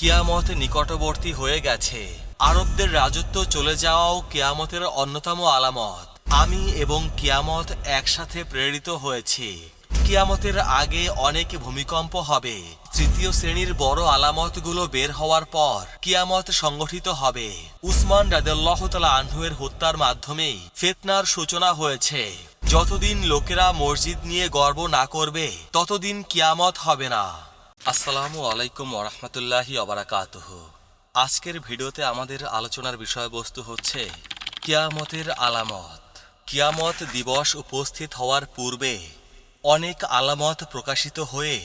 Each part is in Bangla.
কিয়ামত নিকটবর্তী হয়ে গেছে। আরবদের রাজত্ব চলে যাওয়াও কিয়ামতের অন্যতম আলামত। আমি এবং কিয়ামত একসাথে প্রেরিত হয়েছি। কিয়ামতের আগে অনেক ভূমিকম্প হবে। তৃতীয় শ্রেণির বড় আলামতগুলো বের হওয়ার পর কিয়ামত সংগঠিত হবে। উসমান রাদেল্লাহ তালা আনহুয়ের হত্যার মাধ্যমেই ফেতনার সূচনা হয়েছে। যতদিন লোকেরা মসজিদ নিয়ে গর্ব না করবে, ততদিন কিয়ামত হবে না। আসসালামু আলাইকুম ওরহমতুল্লাহি অবরাকাতহ আজকের ভিডিওতে আমাদের আলোচনার বিষয়বস্তু হচ্ছে কিয়ামতের আলামত। কিয়ামত দিবস উপস্থিত হওয়ার পূর্বে অনেক আলামত প্রকাশিত হয়ে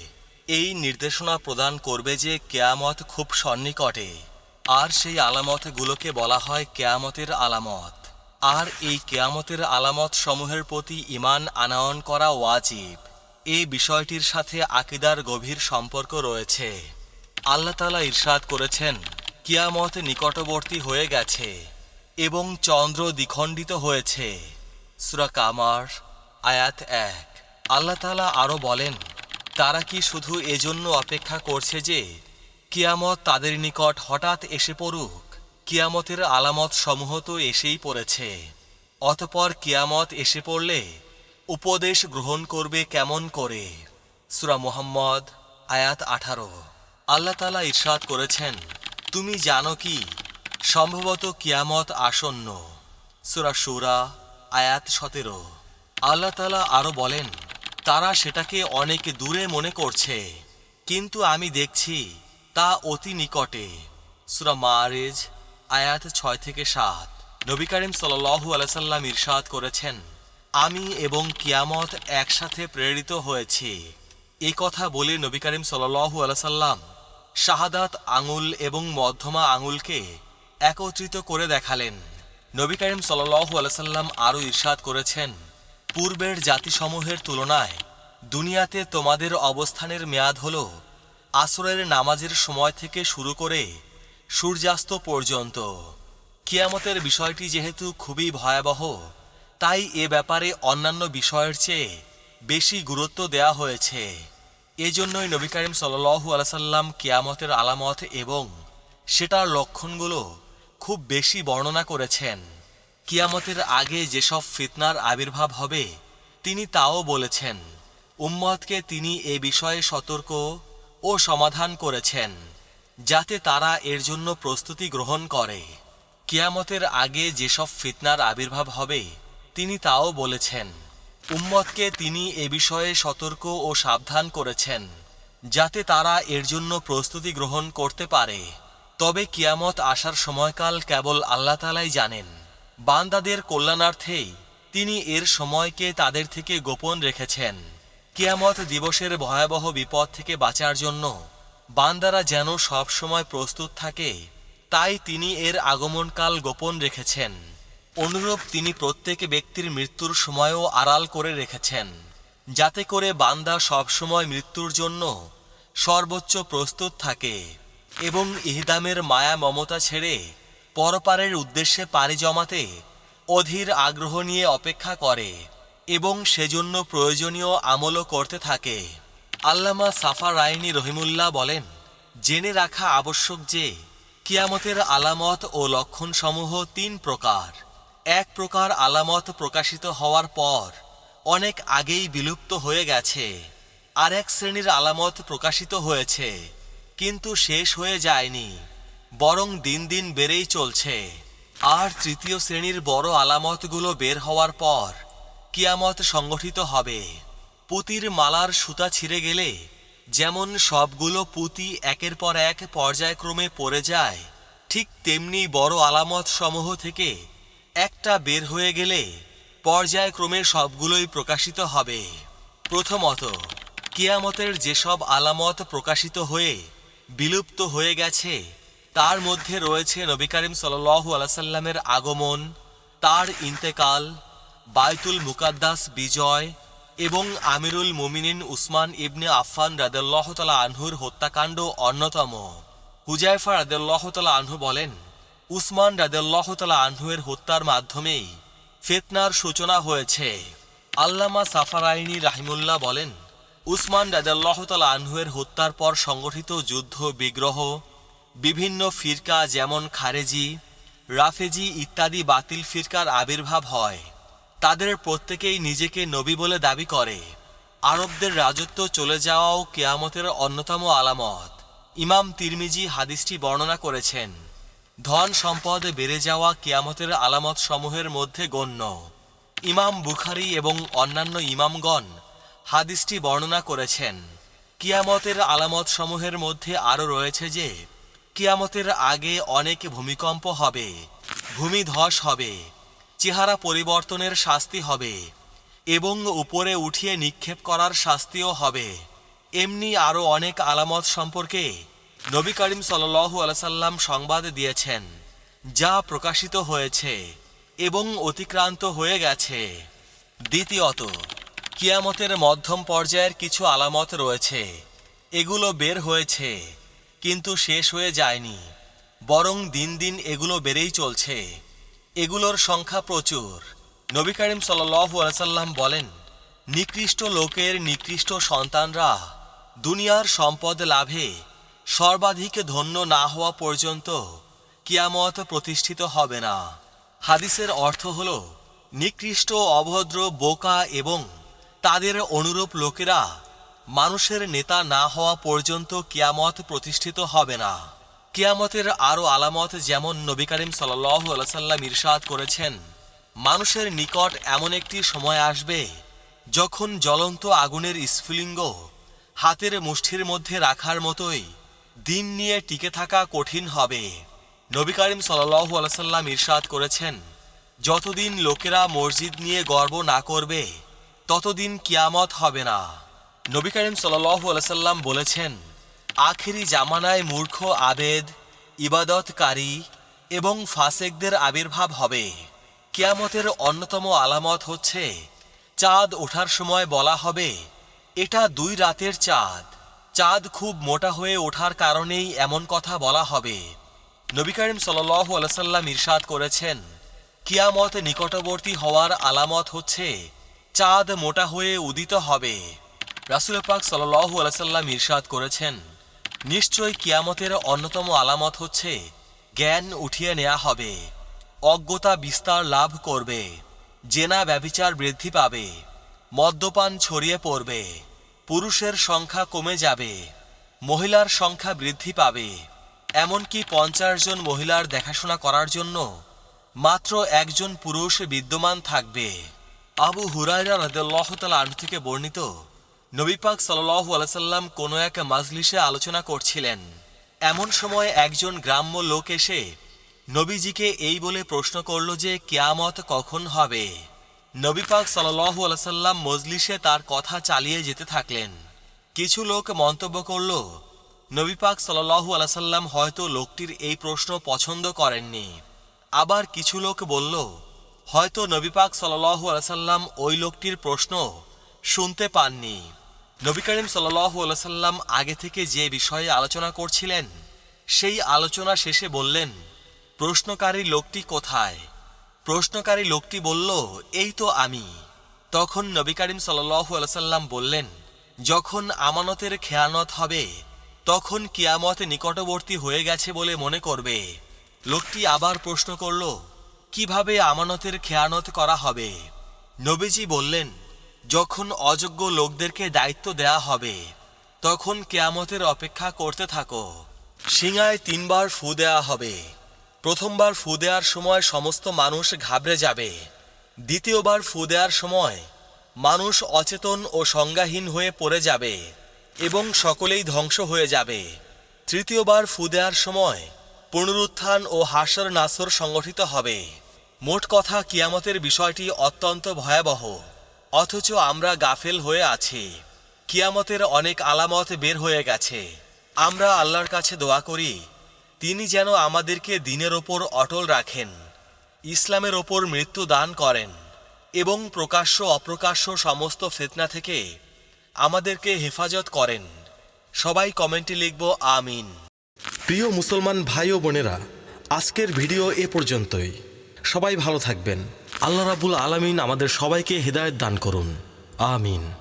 এই নির্দেশনা প্রদান করবে যে কেয়ামত খুব সন্নিকটে। আর সেই আলামতগুলোকে বলা হয় কেয়ামতের আলামত। আর এই কেয়ামতের আলামত সমূহের প্রতি ইমান আনায়ন করা ওয়াজিব। এই বিষয়টির সাথে আকিদার গভীর সম্পর্ক রয়েছে। আল্লাহ তালা ইরশাদ করেছেন, কিয়ামত নিকটবর্তী হয়ে গেছে এবং চন্দ্র দ্বিখণ্ডিত হয়েছে। সুরা কামার, আয়াত এক। আল্লাহ তালা আরও বলেন, তারা কি শুধু এজন্য অপেক্ষা করছে যে কিয়ামত তাদের নিকট হঠাৎ এসে পড়ুক? কিয়ামতের আলামত সমূহ তো এসেই পড়েছে। অতপর কিয়ামত এসে পড়লে উপদেশ গ্রহণ করবে কেমন করে? সুরা মুহাম্মদ, আয়াত আঠারো। আল্লাহ তালা ইরশাদ করেছেন, তুমি জানো কি? সম্ভবত কিয়ামত আসন্ন। সুরা সুরা আয়াত সতেরো। আল্লাহ তালা আরও বলেন, তারা সেটাকে অনেক দূরে মনে করছে, কিন্তু আমি দেখছি তা অতি নিকটে। সুরা মারেজ আয়াত ছয় থেকে সাত। নবী করিম সাল্লু আলাইসাল্লাম ইরশাদ করেছেন আমি এবং কিয়ামত একসাথে প্রেরিত হয়েছি। এ কথা বলে নবী করিম সাল্লু আলাইসাল্লাম শাহাদাত আঙুল এবং মধ্যমা আঙুলকে একত্রিত করে দেখালেন। নবী করিম সাল্লু আলাইসাল্লাম আরও ইরশাদ করেছেন, পূর্বের জাতিসমূহের তুলনায় দুনিয়াতে তোমাদের অবস্থানের মেয়াদ হল আসরের নামাজের সময় থেকে শুরু করে সূর্যাস্ত পর্যন্ত। কিয়ামতের বিষয়টি যেহেতু খুবই ভয়াবহ তাই এ ব্যাপারে অন্যান্য বিষয়ের চেয়ে বেশি গুরুত্ব দেয়া হয়েছে। এজন্যই নবী করিম সাল্লু আলাইসাল্লাম কিয়ামতের আলামত এবং সেটার লক্ষণগুলো খুব বেশি বর্ণনা করেছেন। কিয়ামতের আগে যেসব ফিতনার আবির্ভাব হবে, তিনি তাও বলেছেন, উম্মতকে তিনি এ বিষয়ে সতর্ক ও সমাধান করেছেন, যাতে তারা এর জন্য প্রস্তুতি গ্রহণ করে। কিয়ামতের আগে যেসব ফিতনার আবির্ভাব হবে তিনি তাও বলেছেন, উম্মতকে তিনি এ বিষয়ে সতর্ক ও সাবধান করেছেন, যাতে তারা এর জন্য প্রস্তুতি গ্রহণ করতে পারে। তবে কিয়ামত আসার সময়কাল কেবল আল্লাহ তালাই জানেন। বান্দাদের কল্যাণার্থেই তিনি এর সময়কে তাদের থেকে গোপন রেখেছেন। কিয়ামত দিবসের ভয়াবহ বিপদ থেকে বাঁচার জন্য বান্দারা যেন সব সময় প্রস্তুত থাকে, তাই তিনি এর আগমনকাল গোপন রেখেছেন। অনুরূপ তিনি প্রত্যেক ব্যক্তির মৃত্যুর সময়ও আড়াল করে রেখেছেন, যাতে করে বান্দা সবসময় মৃত্যুর জন্য সর্বোচ্চ প্রস্তুত থাকে এবং ইহদামের মায়া মমতা ছেড়ে পরপারের উদ্দেশ্যে পাড়ি জমাতে অধীর আগ্রহ নিয়ে অপেক্ষা করে এবং সেজন্য প্রয়োজনীয় আমলও করতে থাকে। আল্লামা সাফা রায়নি রহিমুল্লাহ বলেন, জেনে রাখা আবশ্যক যে কিয়ামতের আলামত ও লক্ষণসমূহ তিন প্রকার। এক প্রকার আলামত প্রকাশিত হওয়ার পর অনেক আগেই বিলুপ্ত হয়ে গেছে। আর এক শ্রেণির আলামত প্রকাশিত হয়েছে, কিন্তু শেষ হয়ে যায়নি, বরং দিন দিন বেড়েই চলছে। আর তৃতীয় শ্রেণির বড় আলামতগুলো বের হওয়ার পর কিয়ামত সংগঠিত হবে। পুতির মালার সুতা ছিঁড়ে গেলে যেমন সবগুলো পুঁতি একের পর এক পর্যায়ক্রমে পড়ে যায়, ঠিক তেমনি বড় আলামত সমূহ থেকে একটা বের হয়ে গেলে পর্যায়ক্রমে সবগুলোই প্রকাশিত হবে। প্রথমত, কিয়ামতের যেসব আলামত প্রকাশিত হয়ে বিলুপ্ত হয়ে গেছে, তার মধ্যে রয়েছে নবী করিম সাল্লু আলাইসাল্লামের আগমন, তার ইন্তেকাল বায়তুল মুকাদ্দাস বিজয় এবং আমিরুল মুমিনিন উসমান ইবনে আফফান রাদেল্লাহ তালা আনহুর হত্যাকাণ্ড অন্যতম। হুজাইফা রাদেল্লাহ তালা আনহু বলেন উসমান রাদেল্লাহ তালা আনহুয়ের হত্যার মাধ্যমেই ফেতনার সূচনা হয়েছে। আল্লামা সাফারাইনি রাহিমুল্লাহ বলেন, উসমান রাদেল্লাহ তালা আনহুয়ের হত্যার পর সংগঠিত যুদ্ধ, বিগ্রহ, বিভিন্ন ফিরকা যেমন খারেজি, রাফেজি ইত্যাদি বাতিল ফিরকার আবির্ভাব হয়। তাদের প্রত্যেকেই নিজেকে নবী বলে দাবি করে। আরবদের রাজত্ব চলে যাওয়াও কেয়ামতের অন্যতম আলামত। ইমাম তিরমিজি হাদিসটি বর্ণনা করেছেন। ধন সম্পদ বেড়ে যাওয়া কেয়ামতের আলামত সমূহের মধ্যে গণ্য। ইমাম বুখারি এবং অন্যান্য ইমামগণ হাদিসটি বর্ণনা করেছেন, কিয়ামতের আলামত সমূহের মধ্যে আরও রয়েছে যে, কিয়ামতের আগে অনেক ভূমিকম্প হবে ভূমিধস হবে, চেহারা পরিবর্তনের শাস্তি হবে এবং উপরে উঠিয়ে নিক্ষেপ করার শাস্তিও হবে। এমনি আরও অনেক আলামত সম্পর্কে নবী করিম সাল্লু আলসাল্লাম সংবাদ দিয়েছেন, যা প্রকাশিত হয়েছে এবং অতিক্রান্ত হয়ে গেছে। দ্বিতীয়ত, কিয়ামতের মধ্যম পর্যায়ের কিছু আলামত রয়েছে, এগুলো বের হয়েছে, কিন্তু শেষ হয়ে যায়নি, বরং দিন দিন এগুলো বেড়েই চলছে। এগুলোর সংখ্যা প্রচুর। নবী করিম সাল্লু আলসাল্লাম বলেন, নিকৃষ্ট লোকের নিকৃষ্ট সন্তানরা দুনিয়ার সম্পদ লাভে সর্বাধিক ধন্য না হওয়া পর্যন্ত কিয়ামত প্রতিষ্ঠিত হবে না। হাদিসের অর্থ হল, নিকৃষ্ট অভদ্র বোকা এবং তাদের অনুরূপ লোকেরা মানুষের নেতা না হওয়া পর্যন্ত কিয়ামত প্রতিষ্ঠিত হবে না। কিয়ামতের আরও আলামত যেমন নবী করিম সাল্লাম ইরশাদ করেছেন, মানুষের নিকট এমন একটি সময় আসবে যখন জ্বলন্ত আগুনের স্ফুলিঙ্গ হাতের মুষ্টির মধ্যে রাখার মতোই দিন নিয়ে টিকে থাকা কঠিন হবে। নবী করিম সাল্লাল্লাহু আলাইহি সাল্লাম ইরশাদ করেছেন, যতদিন লোকেরা মসজিদ নিয়ে গর্ব না করবে, ততদিন কিয়ামত হবে না। নবী করিম সাল্লাল্লাহু আলাইহি সাল্লাম বলেছেন, আখেরি জামানায় মূর্খ, আবেদ, ইবাদতকারী এবং ফাসেকদের আবির্ভাব হবে। কিয়ামতের অন্যতম আলামত হচ্ছে, চাঁদ ওঠার সময় বলা হবে, এটা দুই রাতের চাঁদ। চাঁদ খুব মোটা হয়ে ওঠার কারণেই এমন কথা বলা হবে। নবী করিম সাল্লাল্লাহু আলাইহি সাল্লাম ইরশাদ করেছেন, কিয়ামত নিকটবর্তী হওয়ার আলামত হচ্ছে চাঁদ মোটা হয়ে উদিত হবে। রাসুল পাক সাল্লাল্লাহু আলাইহি সাল্লাম ইরশাদ করেছেন, নিশ্চয় কিয়ামতের অন্যতম আলামত হচ্ছে জ্ঞান উঠিয়ে নেওয়া হবে, অজ্ঞতা বিস্তার লাভ করবে, জেনা ব্যভিচার বৃদ্ধি পাবে, মদ্যপান ছড়িয়ে পড়বে। পুরুষের সংখ্যা কমে যাবে, মহিলার সংখ্যা বৃদ্ধি পাবে। এমনকি পঞ্চাশ জন মহিলার দেখাশোনা করার জন্য মাত্র একজন পুরুষ বিদ্যমান থাকবে। আবু হুরাইরা রাদিয়াল্লাহু তাআলা থেকে বর্ণিত নবী পাক সাল্লাল্লাহু আলাইহি কোনো এক মাজলিসে আলোচনা করছিলেন। এমন সময় একজন গ্রাম্য লোক এসে নবীজিকে এই বলে প্রশ্ন করল যে, কেয়ামত কখন হবে? নবী পাক সাল্লাল্লাহু আলাইহি সাল্লাম মজলিসে তার কথা চালিয়ে যেতে থাকলেন। কিছু লোক মন্তব্য করল, নবী পাক সাল্লাল্লাহু আলাইহি সাল্লাম হয়তো লোকটির এই প্রশ্ন পছন্দ করেননি। আবার কিছু লোক বলল, হয়তো নবী পাক সাল্লাল্লাহু আলাইহি সাল্লাম ওই লোকটির প্রশ্ন শুনতে পাননি। নবী করিম সাল্লাল্লাহু আলাইহি সাল্লাম আগে থেকে যে বিষয়ে আলোচনা করছিলেন, সেই আলোচনা শেষে বললেন, প্রশ্নকারী লোকটি কোথায়? প্রশ্নকারী লোকটি বলল, এই তো আমি। তখন নবী করিম সাল্লাম বললেন, যখন আমানতের খেয়ানত হবে, তখন কিয়ামত নিকটবর্তী হয়ে গেছে বলে মনে করবে। লোকটি আবার প্রশ্ন করল, কীভাবে আমানতের খেয়ানত করা হবে? নবীজি বললেন, যখন অযোগ্য লোকদেরকে দায়িত্ব দেয়া হবে, তখন কেয়ামতের অপেক্ষা করতে থাকো। সিঙায় তিনবার ফু দেয়া হবে। প্রথমবার ফু দেওয়ার সময় সমস্ত মানুষ ঘাবড়ে যাবে। দ্বিতীয়বার ফু দেওয়ার সময় মানুষ অচেতন ও সংজ্ঞাহীন হয়ে পড়ে যাবে এবং সকলেই ধ্বংস হয়ে যাবে। তৃতীয়বার ফু দেওয়ার সময় পুনরুত্থান ও হাসর নাসর সংগঠিত হবে। মোট কথা কিয়ামতের বিষয়টি অত্যন্ত ভয়াবহ, অথচ আমরা গাফেল হয়ে আছি। কিয়ামতের অনেক আলামত বের হয়ে গেছে। আমরা আল্লাহর কাছে দোয়া করি তিনি যেন আমাদেরকে দিনের ওপর অটল রাখেন, ইসলামের ওপর মৃত্যু দান করেন এবং প্রকাশ্য অপ্রকাশ্য সমস্ত ফেতনা থেকে আমাদেরকে হেফাজত করেন। সবাই কমেন্টে লিখব, আমিন। প্রিয় মুসলমান ভাই ও বোনেরা, আজকের ভিডিও এ পর্যন্তই। সবাই ভালো থাকবেন। আল্লাহ রাবুল আলামিন আমাদের সবাইকে হেদায়েত দান করুন। আমিন।